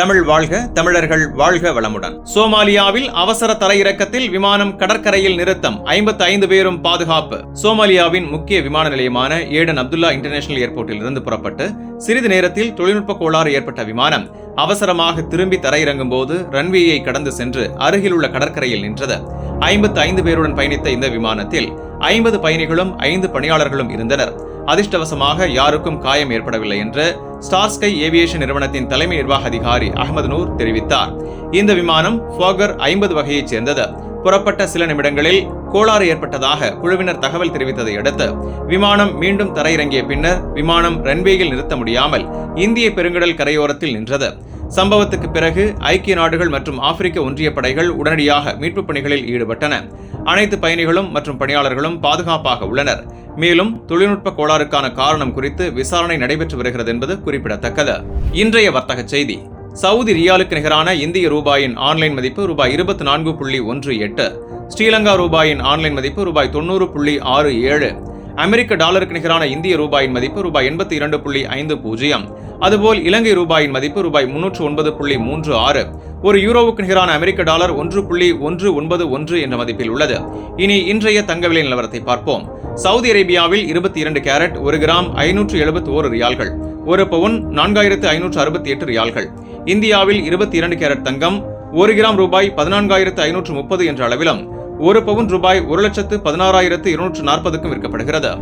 தமிழ் வாழ்க தமிழர்கள் வாழ்க வளமுடன். சோமாலியாவில் அவசர தரையிறக்கத்தில் விமானம் கடற்கரையில் நிறுத்தம் ஐம்பத்தி ஐந்து பேரும் பாதுகாப்பு. சோமாலியாவின் முக்கிய விமான நிலையமான ஏடன் அப்துல்லா இன்டர்நேஷனல் ஏர்போர்ட்டில் இருந்து புறப்பட்டு சிறிது நேரத்தில் தொழில்நுட்ப கோளாறு ஏற்பட்ட விமானம் அவசரமாக திரும்பி தரையிறங்கும் போது ரன்வேயை கடந்து சென்று அருகில் உள்ள கடற்கரையில் நின்றது. ஐம்பத்தி ஐந்து பேருடன் பயணித்த இந்த விமானத்தில் ஐம்பது பயணிகளும் ஐந்து பணியாளர்களும் இருந்தனர். அதிர்ஷ்டவசமாக யாருக்கும் காயம் ஏற்படவில்லை என்று ஸ்டார்ஸ்கை ஏவியேஷன் நிறுவனத்தின் தலைமை நிர்வாக அதிகாரி அகமது நூர் தெரிவித்தார். இந்த விமானம் ஃபோகர் ஐம்பது வகையைச் சேர்ந்தது. புறப்பட்ட சில நிமிடங்களில் கோளாறு ஏற்பட்டதாக குழுவினர் தகவல் தெரிவித்ததை அடுத்து விமானம் மீண்டும் தரையிறங்கிய பின்னர் விமானம் ரன்வேயில் நிறுத்த முடியாமல் இந்திய பெருங்கடல் கரையோரத்தில் நின்றது. சம்பவத்துக்கு பிறகு ஐக்கிய நாடுகள் மற்றும் ஆப்பிரிக்க ஒன்றிய படைகள் உடனடியாக மீட்புப் பணிகளில் ஈடுபட்டன. அனைத்து பயணிகளும் மற்றும் பணியாளர்களும் பாதுகாப்பாக உள்ளனர். மேலும் தொழில்நுட்ப கோளாறுக்கான காரணம் குறித்து விசாரணை நடைபெற்று வருகிறது என்பது குறிப்பிடத்தக்கது. இன்றைய வர்த்தக செய்தி. சவுதி ரியாலுக்கு நிகரான இந்திய ரூபாயின் ஆன்லைன் மதிப்பு ரூபாய் இருபத்தி நான்கு புள்ளி ஒன்று எட்டு ஸ்ரீலங்கா ரூபாயின் ஆன்லைன் மதிப்பு ரூபாய் தொண்ணூறு புள்ளி ஆறு ஏழு அமெரிக்க டாலருக்கு நிகரான இந்திய ரூபாயின் மதிப்பு ரூபாய் எண்பத்தி இரண்டு புள்ளி ஐந்து பூஜ்ஜியம் அதுபோல் இலங்கை ரூபாயின் மதிப்பு ரூபாய் முன்னூற்று ஒன்பது புள்ளி மூன்று ஆறு ஒரு யூரோவுக்கு நிகரான அமெரிக்க டாலர் ஒன்று புள்ளி ஒன்று ஒன்பது ஒன்று என்ற மதிப்பில் உள்ளது. இனி இன்றைய தங்க விலை நிலவரத்தை பார்ப்போம். சவுதி அரேபியாவில் இருபத்தி இரண்டு கேரட் ஒரு கிராம் ஐநூற்று எழுபத்தி ஓரு ரியால்கள் ஒரு பவுன் நான்காயிரத்து ஐநூற்று அறுபத்தி எட்டு ரியால்கள். இந்தியாவில் இருபத்தி இரண்டு கேரட் தங்கம் ஒரு கிராம் ரூபாய் பதினான்காயிரத்து ஐநூற்று முப்பது என்ற அளவிலும் ஒரு பவுன் ரூபாய் ஒரு லட்சத்து பதினாறாயிரத்து இருநூற்று நாற்பதுக்கும் விற்கப்படுகிறது.